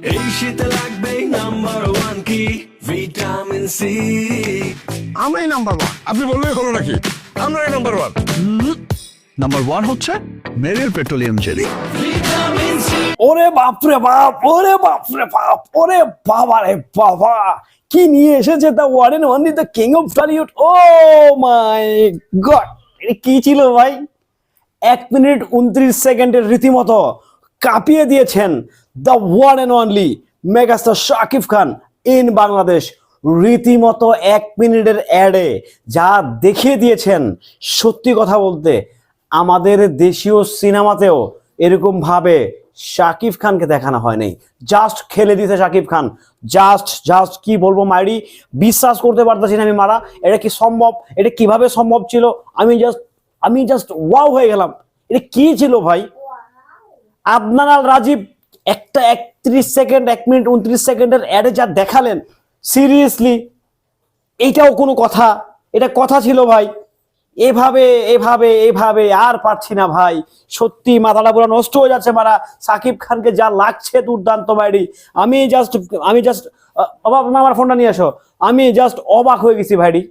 এই শীতে লাগবে নাম্বার ওয়ান কি? ভিটামিন সি আমরাই নাম্বার ওয়ান আপনি বললেই হলো নাকি? আমরাই নাম্বার ওয়ান নাম্বার ওয়ান হচ্ছে মেরিল পেট্রোলিয়াম জেলি ওরে বাপরে বাপ ওরে বাপরে বাপ ওরে বাবা রে বাবা। কি নিয়ে এসেছে the one and the king of Tollywood oh my god কি ছিল ভাই? এক মিনিট উনত্রিশ সেকেন্ডের রীতিমতো কাঁপিয়ে দিয়েছেন the one and only megastar Shakib Khan in Bangladesh. রীতিমতো এক মিনিটের অ্যাডে যা দেখিয়ে দিয়েছেন, সত্যি কথা বলতে আমাদের দেশীয় সিনেমাতেও এরকম ভাবে শাকিব খানকে দেখানো হয়নি। জাস্ট খেলে দিতে শাকিব খান। জাস্ট জাস্ট কি বলব মাইরি? বিশ্বাস করতে পারতেছি না আমি মারা। এটা কি সম্ভব? এটা কীভাবে সম্ভব ছিল? আমি জাস্ট আমি জাস্ট ওয়াও হয়ে গেলাম। এটা কি ছিল ভাই? আদনান আল রাজীব একটা একত্রিশ সেকেন্ড, এক মিনিট উনত্রিশ সেকেন্ডের অ্যাডে যা দেখালেন সিরিয়াসলি এইটাও কোনো কথা? এটা কথা ছিল ভাই। এভাবে এভাবে এভাবে আর পারছি না ভাই। সত্যি মাথাটা পুরো নষ্ট হয়ে যাচ্ছে মারা। সাকিব খানকে যা লাগছে দুর্দান্ত বাইরি আমি জাস্ট আমি জাস্ট বাবা আমার ফোনটা নিয়ে আসো। আমি জাস্ট অবাক হয়ে গেছি ভাইরি।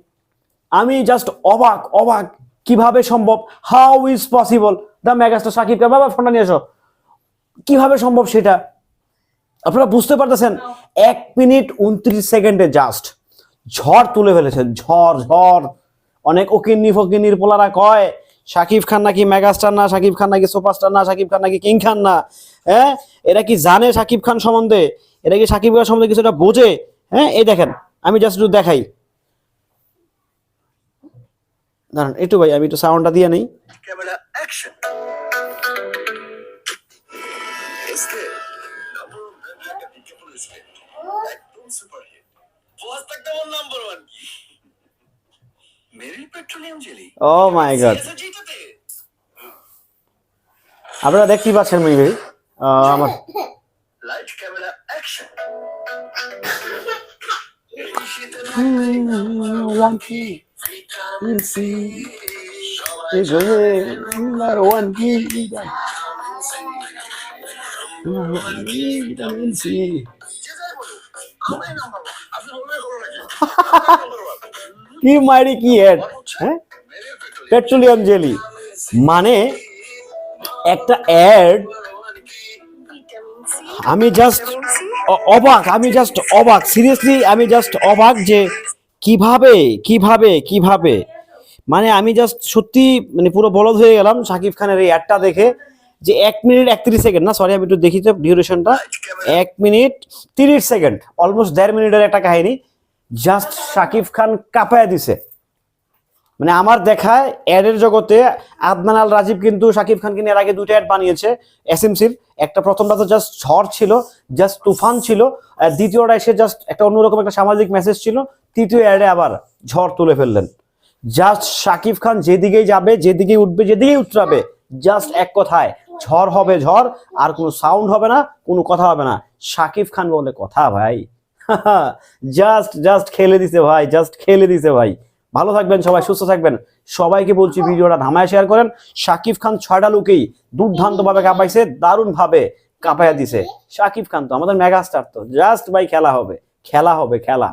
আমি জাস্ট অবাক অবাক। কীভাবে সম্ভব? How is possible the megastar Shakib Khan, বাবা, ফোনটা নিয়ে এসো কীভাবে সম্ভব সেটা? আপনারা বুঝতে পারতেছেন? এক মিনিট উনত্রিশ সেকেন্ডে জাস্ট ঝড় তুলে ফেলেছেন ঝড় ঝড়। অনেক ওকিন্নি ফকিন্নির পোলারা কয় শাকিব খান নাকি মেগাস্টার না শাকিব খান নাকি সুপারস্টার না শাকিব খান নাকি কিং খান না হ্যাঁ? এরা কি জানে শাকিব খান সম্বন্ধে? এরা কি শাকিব খান সম্বন্ধে কিছুটা বোঝে? হ্যাঁ এই দেখেন আমি জাস্ট একটু দেখাই। দাঁড়ান একটু ভাই আমি একটু সাউন্ডটা দিয়ে নেই। একটা বিজ্ঞাপন একদম সুপার হিট নাম্বার ওয়ান কি petroleum jelly oh my god আপনারা দেখতেই পাচ্ছেন মেবি আমার লাইট ক্যামেরা অ্যাকশন ওয়ান কি ওয়ান কি কি মারি কি হেড হ্যাঁ? Petroleum jelly. মানে একটা অ্যাড, আমি জাস্ট অবাক, আমি জাস্ট অবাক। সিরিয়াসলি আমি জাস্ট অবাক যে কীভাবে কীভাবে কীভাবে? মানে আমি জাস্ট সত্যি মানে পুরো বলদ হয়ে গেলাম শাকিব খানের এই অ্যাডটা দেখে। যে এক মিনিট একত্রিশ সেকেন্ড, না? সরি আমি একটু দেখি তো ডিউরেশনটা এক মিনিট তিরিশ সেকেন্ড অলমোস্ট দেড় মিনিটের একটা কাহিনী। জাস্ট শাকিব খান কাঁপায় দিছে। মানে আমার দেখায় অ্যাডের জগতে আদনান আল রাজীব কিন্তু শাকিব খানকে নিয়ে আগে দুটো অ্যাড বানিয়েছে এসএমসির একটা প্রথমটা তো জাস্ট ঝড় ছিল জাস্ট তুফান ছিল, আর দ্বিতীয়টা এসে জাস্ট একটা অন্যরকম একটা সামাজিক মেসেজ ছিল, তৃতীয় অ্যাডে আবার ঝড় তুলে ফেললেন। জাস্ট শাকিব খান যেদিকেই যাবে, যেদিকেই উঠবে, যেদিকেই উতরাবে জাস্ট এক কথায় ঝড় হবে ঝড়, আর কোনো সাউন্ড হবে না, কোনো কথা হবে না। শাকিব খান বলে কথা ভাই। জাস্ট জাস্ট খেলে দিছে ভাই জাস্ট খেলে দিছে ভাই। ভালো থাকবেন সবাই, সুস্থ থাকবেন। সবাইকে বলছি ভিডিওটা ধামায় শেয়ার করেন। শাকিব খান ছয়টা লোকেই দুর্দান্ত ভাবে কাঁপাইছে দারুণ ভাবে কাঁপাইয়া দিছে। শাকিব খান তো আমাদের মেগাস্টার তো। জাস্ট ভাই খেলা হবে খেলা হবে, খেলা।